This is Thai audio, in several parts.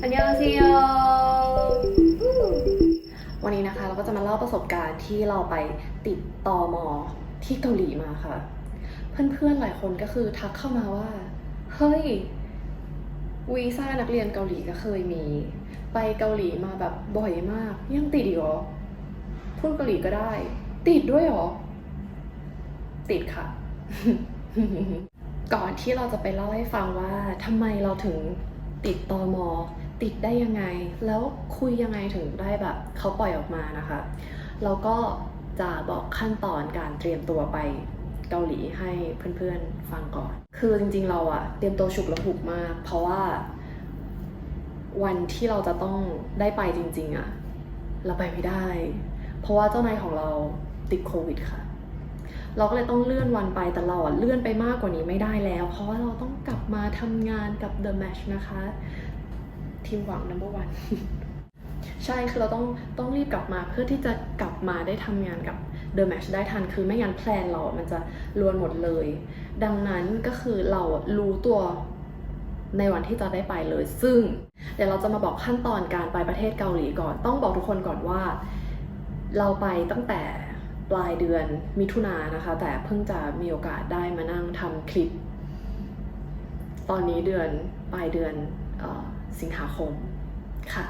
อันยองซีโยวันนี้นะคะเราก็จะมาเล่าประสบการณ์ที่เราไปติดตอมอที่เกาหลีมาค่ะ เพื่อนๆหลายคนก็คือทักเข้ามาว่า เฮ้ยวีซ่านักเรียนเกาหลีก็เคยมี ไปเกาหลีมาแบบบ่อยมาก ยังติดอีกเหรอพูดเกาหลีก็ได้ ติดด้วยเหรอ ติดค่ะ ก่อนที่เราจะไปเล่าให้ฟังว่าทำไมเราถึง ติดตอมอติดได้ยังไง แล้วคุยยังไงถึงได้แบบเขาปล่อยออกมานะคะเราก็จะบอกขั้นตอนการเตรียมตัวไปเกาหลีให้เพื่อนๆฟังก่อน คือจริงๆเราอะเตรียมตัวฉุกละหุกมาก เพราะว่า วันที่เราจะต้องได้ไปจริง ๆอะเราไปไม่ได้ เพราะว่าเจ้านายของเราติดโควิดค่ะ เราก็เลยต้องเลื่อนวันไปแต่เราอะเลื่อนไปมากกว่านี้ไม่ได้แล้ว เพราะว่าเราต้องกลับมาทำงานกับ The Match นะคะทีมหวัง number one ใช่ คือเราต้องต้องรีบกลับมาเพื่อที่จะกลับมาได้ทำงานกับ The Match ได้ทัน คือไม่งั้นแพลนเราอะมันจะรวนหมดเลย ดังนั้นก็คือเราอะรู้ตัวในวันที่จะได้ไปเลย ซึ่งเดี๋ยวเราจะมาบอกขั้นตอนการไปประเทศเกาหลีก่อน ต้องบอกทุกคนก่อนว่า เราไปตั้งแต่ ปลายเดือนมิถุนายนนะคะ แต่เพิ่งจะมีโอกาสได้มานั่งทำคลิป ตอนนี้เดือนปลายเดือนออสิงหาคมค่ะ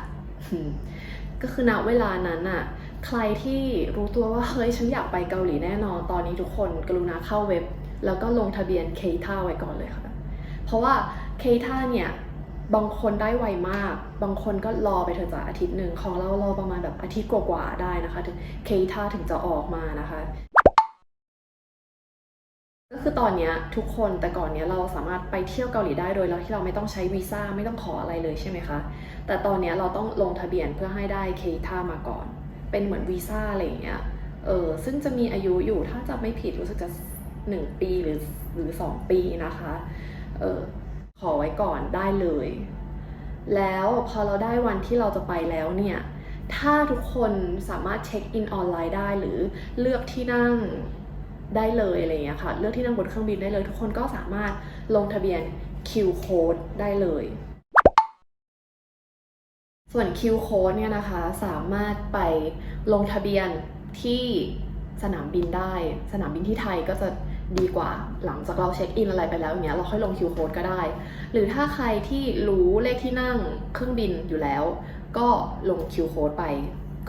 ก็คือณเวลานั้นอะใครที่รู้ตัวว่าเฮ้ยฉันอยากไปเกาหลีแน่นอน ตอนนี้ทุกคนกรุณาเข้าเว็บ แล้วก็ลงทะเบียนเคท่าไว้ก่อนเลยค่ะ เพราะว่าเคท่าเนี่ย บางคนได้ไวมาก บางคนก็รอไปเถอะจ้ะอาทิตย์หนึ่งของเรารอประมาณแบบอาทิตย์กว่าๆได้นะคะถึงเคท่าถึงจะออกมานะคะก็คือตอนนี้ทุกคนแต่ก่อนเนี้ยเราสามารถไปเที่ยวเกาหลีได้โดยแล้วที่เราไม่ต้องใช้วีซ่าไม่ต้องขออะไรเลยใช่ไหมคะ แต่ตอนนี้เราต้องลงทะเบียนเพื่อให้ได้เคท่ามาก่อน เป็นเหมือนวีซ่าอะไรอย่างเงี้ยเออซึ่งจะมีอายุอยู่ถ้าจะไม่ผิดรู้สึกจะหนึ่งปีหรือหรือสองปีนะคะเออ ขอไว้ก่อนได้เลย แล้วพอเราได้วันที่เราจะไปแล้วเนี่ย ถ้าทุกคนสามารถเช็คอินออนไลน์ได้หรือเลือกที่นั่งได้เลยอะไรอย่างเงี้ยค่ะ เลือกที่นั่งบนเครื่องบินได้เลย ทุกคนก็สามารถลงทะเบียน Q code ได้เลย ส่วน Q code เนี่ยนะคะสามารถไปลงทะเบียนที่สนามบินได้ สนามบินที่ไทยก็จะ ดีกว่าหลังจากเราเช็คอินอะไรไปแล้วอย่างเงี้ยเราค่อยลง Q code ก็ได้ หรือถ้าใครที่รู้เลขที่นั่งเครื่องบินอยู่แล้ว ก็ลง Q code ไป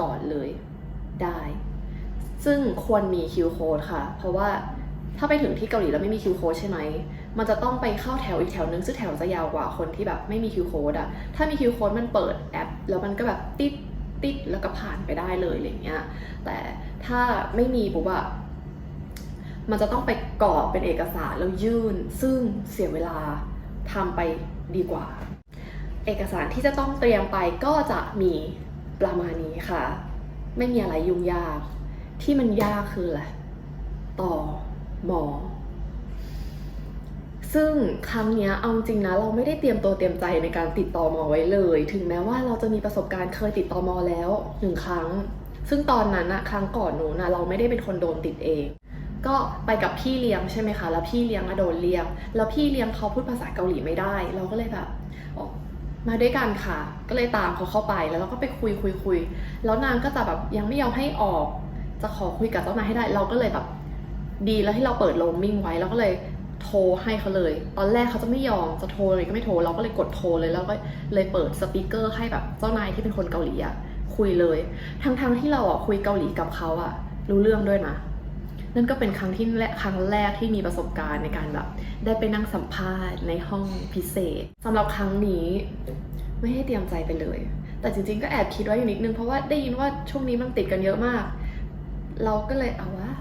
ก่อนเลยได้ ซึ่งควรมี Q code ค่ะ เพราะว่าถ้าไปถึงที่เกาหลีแล้วไม่มี Q code ใช่ไหม มันจะต้องไปเข้าแถวอีกแถวนึงซึ่งแถวจะยาวกว่าคนที่แบบไม่มี Q code อะถ้ามี Q code มันเปิดแอป แล้วมันก็แบบติดติดแล้วก็ผ่านไปได้เลยอะไรเงี้ย แต่ถ้าไม่มีปุ๊บอะ มันจะต้องไปกรอกเป็นเอกสารแล้วยื่น ซึ่งเสียเวลาทำไปดีกว่า เอกสารที่จะต้องเตรียมไปก็จะมีประมาณนี้ค่ะ ไม่มีอะไรยุ่งยาก ที่มันยากคืออะไรต่อหมอ ซึ่งครั้งนี้เอาจริงนะ เราไม่ได้เตรียมตัวเตรียมใจในการติดต่อหมอไว้เลย ถึงแม้ว่าเราจะมีประสบการณ์เคยติดต่อหมอแล้วหนึ่งครั้งซึ่งตอนนั้นอะครั้งก่อนหนูนะเราไม่ได้เป็นคนโดนติดเอง ก็ไปกับพี่เลี้ยงใช่ไหมคะ แล้วพี่เลี้ยงอะโดนเรียก แล้วพี่เลี้ยงเขาพูดภาษาเกาหลีไม่ได้ เราก็เลยแบบมาด้วยกันค่ะ ก็เลยตามเขาเข้าไป แล้วเราก็ไปคุยคุยคุย แล้วนางก็จะแบบยังไม่ยอมให้ออก จะขอคุยกับเจ้านายให้ได้ เราก็เลยแบบดีแล้วที่เราเปิดโรมมิ่งไว้ เราก็เลยโทรให้เขาเลย ตอนแรกเขาจะไม่ยอม จะโทรเลยก็ไม่โทร เราก็เลยกดโทรเลย แล้วก็เลยเปิดสปีกเกอร์ให้แบบเจ้านายที่เป็นคนเกาหลีอะคุยเลย ทั้งๆที่เราอะคุยเกาหลีกับเขาอะรู้เรื่องด้วยนะ นั่นก็เป็นครั้งที่แรกครั้งแรกที่มีประสบการณ์ในการแบบได้ไปนั่งสัมภาษณ์ในห้องพิเศษสำหรับครั้งนี้ไม่ให้เตรียมใจไปเลย แต่จริงๆก็แอบคิดไว้อยู่นิดนึงเพราะว่าได้ยินว่าช่วงนี้มันติดกันเยอะมาก เราก็เลยเอาวะ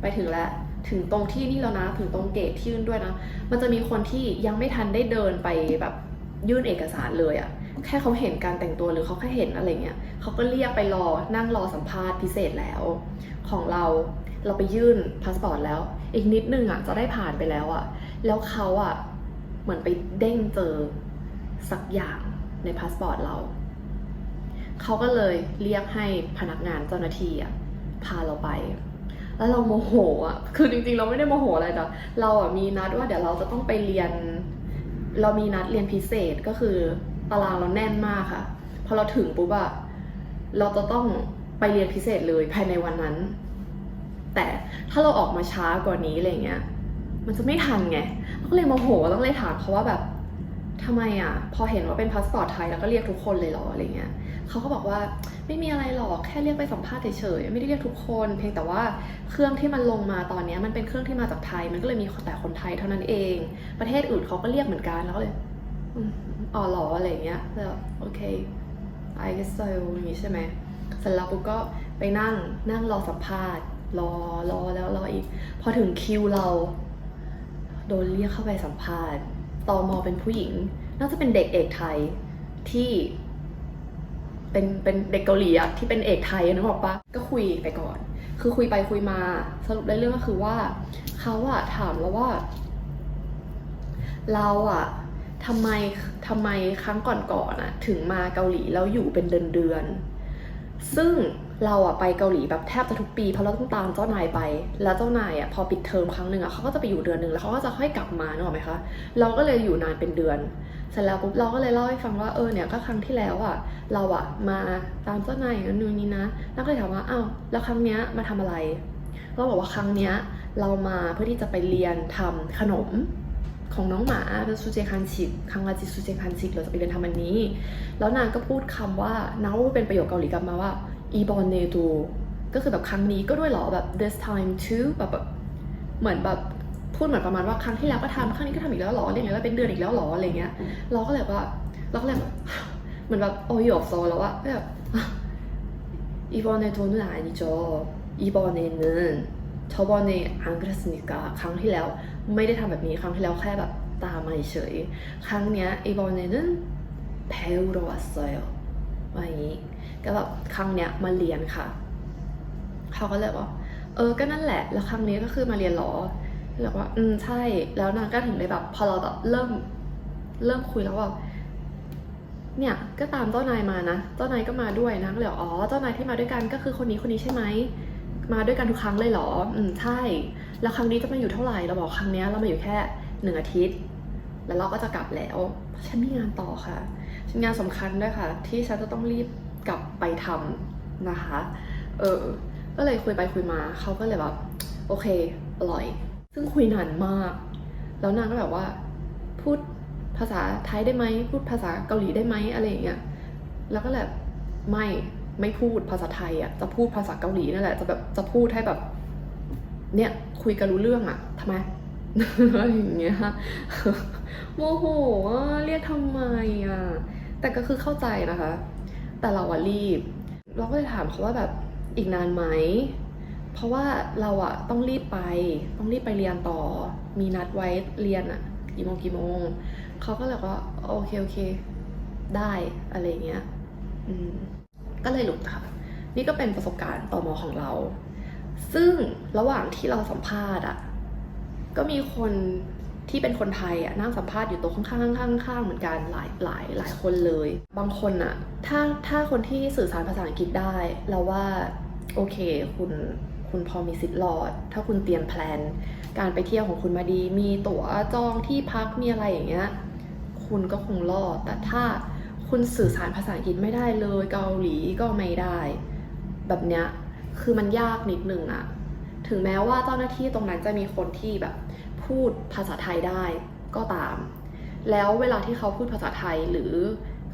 ไปถึงแล้วถึงตรงที่นี่แล้วนะ ถึงตรงเกตที่ยื่นด้วยนะ มันจะมีคนที่ยังไม่ทันได้เดินไปแบบยื่นเอกสารเลยอะแค่เขาเห็นการแต่งตัวหรือเขาแค่เห็นอะไรเงี้ยเขาก็เรียกไปรอนั่งรอสัมภาษณ์พิเศษแล้ว ของเรา เราไปยื่นพาสปอร์ตแล้ว อีกนิดนึงอะจะได้ผ่านไปแล้วอะ แล้วเขาอะเหมือนไปเด้งเจอสักอย่างในพาสปอร์ตเรา เขาก็เลยเรียกให้พนักงานเจ้าหน้าที่อะพาเราไป แล้วเราโมโหอะ คือจริงๆ เราไม่ได้โมโหอะไรแต่เราอะมีนัดว่าเดี๋ยวเราจะต้องไปเรียน เรามีนัดเรียนพิเศษก็คือตารางเราแน่นมากค่ะ พอเราถึงปุ๊บอะเราจะต้องไปเรียนพิเศษเลยภายในวันนั้น แต่ถ้าเราออกมาช้ากว่านี้อะไรเงี้ยมันจะไม่ทันไงเราก็เลยโมโหแล้วก็เลยถามเขาว่าแบบทำไมอะ พอเห็นว่าเป็นพาสปอร์ตไทยแล้วก็เรียกทุกคนเลยเหรออะไรเงี้ยเขาก็บอกว่าไม่มีอะไรหรอกแค่เรียกไปสัมภาษณ์เฉยๆไม่ได้เรียกทุกคน เพียงแต่ว่าเครื่องที่มันลงมาตอนเนี้ยมันเป็นเครื่องที่มาจากไทย มันก็เลยมีแต่คนไทยเท่านั้นเอง ประเทศอื่นเขาก็เรียกเหมือนกันแล้วเลยอ๋อเหรออะไรเงี้ยแล้วโอเค I guess so อย่างงี้ใช่ไหมเสร็จแล้วปุ๊บก็ไปนั่งนั่งรอสัมภาษณ์ รอรอแล้วรออีก พอถึงคิวเรา โดนเรียกเข้าไปสัมภาษณ์ตอมอเป็นผู้หญิง น่าจะเป็นเด็กเอกไทยที่ เป็นเป็นเด็กเกาหลีอะที่เป็นเอกไทยนึกออกปะก็คุยไปก่อน คือคุยไปคุยมา สรุปได้เรื่องก็คือว่าเขาอะถามแล้วว่า เราอะทำไมทำไมครั้งก่อนๆอะถึงมาเกาหลีแล้วอยู่เป็นเดือนเดือนๆซึ่ง เราอะไปเกาหลีแบบแทบจะทุกปีเพราะเราต้องตามเจ้านายไป แล้วเจ้านายอะพอปิดเทอมครั้งหนึ่งอะเขาก็จะไปอยู่เดือนหนึ่งแล้วเขาก็จะค่อยกลับมานึกออกไหมคะเราก็เลยอยู่นานเป็นเดือนเสร็จแล้วปุ๊บเราก็เลยเล่าให้ฟังว่าเออเนี่ยก็ครั้งที่แล้วอะเราอะมาตามเจ้านายอย่างนั้นนู่นนี่นะแล้วก็เลยถามว่าอ้าวแล้วครั้งเนี้ยมาทำอะไรเราบอกว่าครั้งเนี้ยเรามาเพื่อที่จะไปเรียนทำขนมของน้องหมาเป็นซูเจคันชิกครั้งละจิซูเจคันชิกเราจะไปเรียนทำอันนี้ แล้วนางก็พูดคำว่านางเป็นประโยคเกาหลีกลับมาว่า อีบอนเนตูก็คือแบบครั้งนี้ก็ด้วยเหรอแบบ this time too แบบแบบเหมือนแบบพูดเหมือนประมาณว่าครั้งที่แล้วก็ทำครั้งนี้ก็ทำอีกแล้วเหรออะไรเงี้ยแล้วเป็นเดือนอีกแล้วเหรออะไรเงี้ย เราก็เลยว่าเราก็เลยแบบ เหมือนแบบโอ้ย없어แล้วว่าแบบ 이번에 돈은 아니죠 이번에는 저번에 안 그랬으니까ครั้งที่แล้วไม่ได้ทำแบบนี้ครั้งที่แล้วแค่แบบตามมาเฉยครั้งเนี้ย이번에는 배우러 왔어요 ว่าอย่างนี้ก็แบบครั้งเนี้ยมาเรียนค่ะเขาก็เลยบอกเออก็นั่นแหละ แล้วครั้งนี้ก็คือมาเรียนหรอเลยบอกว่า อืมใช่ แล้วนางก็ถึงได้แบบ พอเราแบบเริ่ม เริ่มคุยแล้วว่าเนี่ยก็ตามเจ้านายมานะ เจ้านายก็มาด้วยนะก็เลยอ๋อ เจ้านายที่มาด้วยกันก็คือคนนี้คนนี้ใช่ไหม มาด้วยกันทุกครั้งเลยเหรอ อืมใช่ แล้วครั้งนี้จะมาอยู่เท่าไหร่ เราบอกครั้งเนี้ยเรามาอยู่แค่หนึ่งอาทิตย์ แล้วเราก็จะกลับแล้ว ฉันมีงานต่อค่ะ ฉันงานสำคัญด้วยค่ะ ที่ฉันจะต้องรีบกลับไปทำนะคะ เออ ก็เลยคุยไปคุยมา เขาก็เลยแบบ โอเคอร่อย ซึ่งคุยนานมาก แล้วนางก็แบบว่า พูดภาษาไทยได้ไหม พูดภาษาเกาหลีได้ไหมอะไรอย่างเงี้ย แล้วก็แบบไม่ไม่พูดภาษาไทยอะ จะพูดภาษาเกาหลีนั่นแหละ จะแบบจะพูดให้แบบ เนี่ยคุยกันรู้เรื่องอะทำไม อะไรอย่างเงี้ยโมโหเรียกทำไมอะ แต่ก็คือเข้าใจนะคะ แต่เราอะรีบ เราก็เลยถามเขาว่าแบบอีกนานไหม เพราะว่าเราอะต้องรีบไป ต้องรีบไปเรียนต่อ มีนัดไว้เรียนอะกี่โมงกี่โมง เขาก็เลยกว่าโอเคโอเค ได้อะไรเงี้ย อืม ก็เลยหลุดค่ะ นี่ก็เป็นประสบการณ์ต่อมอของเรา ซึ่งระหว่างที่เราสัมภาษณ์อะ ก็มีคนที่เป็นคนไทยอะนั่งสัมภาษณ์อยู่โต๊ะข้างๆข้างๆข้างๆเหมือนกันหลายหลายหลายคนเลย บางคนอะถ้าถ้าคนที่สื่อสารภาษาอังกฤษได้เราว่าโอเคคุณคุณพอมีสิทธิ์รอด ถ้าคุณเตรียมแพลน การไปเที่ยวของคุณมาดี มีตั๋วจองที่พักมีอะไรอย่างเงี้ยคุณก็คงรอด แต่ถ้าคุณสื่อสารภาษาอังกฤษไม่ได้เลย เกาหลีก็ไม่ได้ แบบเนี้ยคือมันยากนิดนึงอะ ถึงแม้ว่าเจ้าหน้าที่ตรงนั้นจะมีคนที่แบบพูดภาษาไทยได้ก็ตาม แล้วเวลาที่เขาพูดภาษาไทยหรือ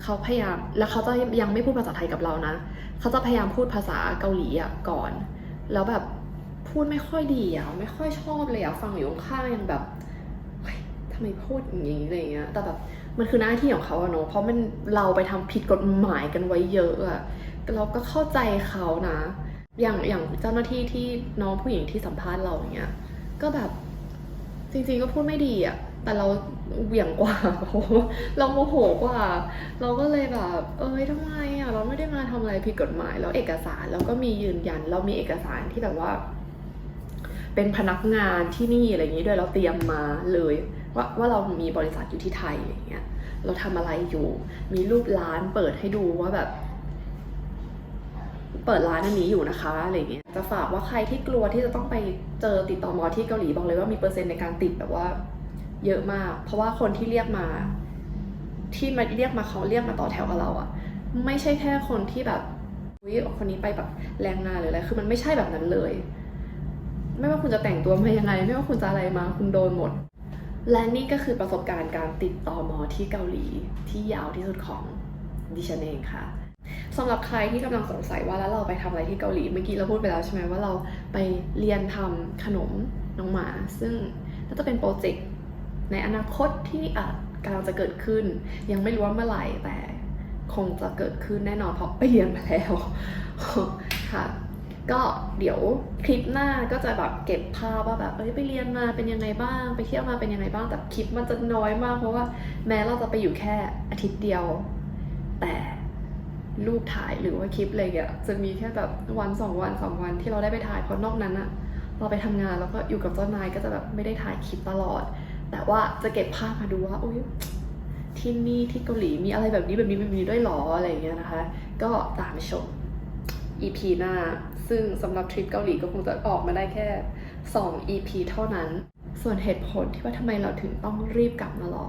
เขาพยายามแล้วเขาจะยังไม่พูดภาษาไทยกับเรานะ เขาจะพยายามพูดภาษาเกาหลีอะก่อน แล้วแบบพูดไม่ค่อยดีอะไม่ค่อยชอบเลยอะฟังอยู่ข้างยังแบบทำไมพูดอย่างนี้อะไรเงี้ยแต่แบบมันคือหน้าที่ของเขาอะเนาะเพราะมันเราไปทำผิดกฎหมายกันไว้เยอะอะเราก็เข้าใจเขานะ อย่างอย่างเจ้าหน้าที่ที่น้องผู้หญิงที่สัมภาษณ์เราอย่างเงี้ย ก็แบบจริงๆก็พูดไม่ดีอะแต่เราเหวี่ยงกว่า เราโมโหกว่า เราก็เลยแบบ เอ้ยทำไมอะเราไม่ได้มาทำอะไรผิดกฎหมาย แล้วเอกสารเราก็มียืนยัน เรามีเอกสารที่แบบว่า เป็นพนักงานที่นี่อะไรอย่างนี้ด้วย เราเตรียมมาเลย ว่าว่าเรามีบริษัทอยู่ที่ไทยอะไรอย่างเงี้ย เราทำอะไรอยู่ มีรูปร้านเปิดให้ดูว่าแบบ เปิดร้านอันนี้อยู่นะคะอะไรเงี้ยจะฝากว่าใครที่กลัวที่จะต้องไปเจอติดต่อมอที่เกาหลีบอกเลยว่ามีเปอร์เซ็นต์ในการติดแบบว่า เยอะมาก เพราะว่าคนที่เรียกมา ที่มาเรียกมาเขาเรียกมาต่อแถวกับเราอะไม่ใช่แค่คนที่แบบอุ้ยคนนี้ไปแบบแรงงานหรืออะไรคือมันไม่ใช่แบบนั้นเลย ไม่ว่าคุณจะแต่งตัวมายังไง ไม่ว่าคุณจะอะไรมาคุณโดนหมด และนี่ก็คือประสบการณ์การติดต่อมอที่เกาหลีที่ยาวที่สุดของดิฉันเองค่ะ สำหรับใครที่กำลังสงสัยว่าแล้วเราไปทำอะไรที่เกาหลีเมื่อกี้เราพูดไปแล้วใช่ไหมว่าเราไปเรียนทำขนมน้องหมา ซึ่งน่าจะเป็นโปรเจกต์ในอนาคตที่อาจกำลังจะเกิดขึ้น ยังไม่รู้ว่าเมื่อไหร่แต่คงจะเกิดขึ้นแน่นอนเพราะไปเรียนมาแล้วค่ะ ก็เดี๋ยวคลิปหน้าก็จะแบบเก็บภาพว่าแบบเอ้ยไปเรียนมาเป็นยังไงบ้าง ไปเที่ยวมาเป็นยังไงบ้างแต่คลิปมันจะน้อยมากเพราะว่าแม้เราจะไปอยู่แค่อาทิตย์เดียว แต่ รูปถ่ายหรือว่าคลิปอะไรเงี้ยจะมีแค่แบบวันสองวันสองวันที่เราได้ไปถ่ายเพราะนอกนั้นอะเราไปทำงานแล้วก็อยู่กับเจ้านายก็จะแบบไม่ได้ถ่ายคลิปตลอด แต่ว่าจะเก็บภาพมาดูว่าอุ้ยที่นี่ที่เกาหลีมีอะไรแบบนี้แบบนี้แบบนี้ด้วยหรออะไรเงี้ยนะคะ ก็ตามไปชม EP หน้า ซึ่งสำหรับทริปเกาหลีก็คงจะออกมาได้แค่ 2 EP เท่านั้น ส่วนเหตุผลที่ว่าทำไมเราถึงต้องรีบกลับมารอ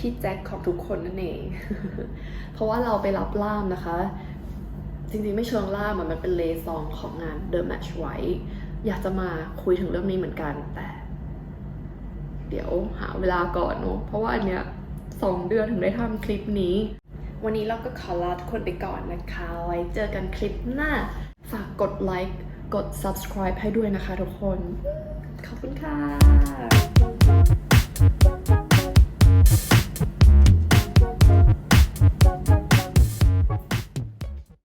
พี่แจ็คของทุกคนนั่นเอง เพราะว่าเราไปรับล่ามนะคะ จริงๆไม่เชิงล่ามอะมันเป็นเลซองของงาน The Match ไว้ อยากจะมาคุยถึงเรื่องนี้เหมือนกันแต่ เดี๋ยวหาเวลาก่อนเนาะเพราะว่าอันเนี้ยสองเดือนถึงได้ทำคลิปนี้ วันนี้เราก็ขอลาทุกคนไปก่อนนะคะ ไว้เจอกันคลิปหน้า ฝากกดไลค์กด subscribe ให้ด้วยนะคะทุกคน ขอบคุณค่ะ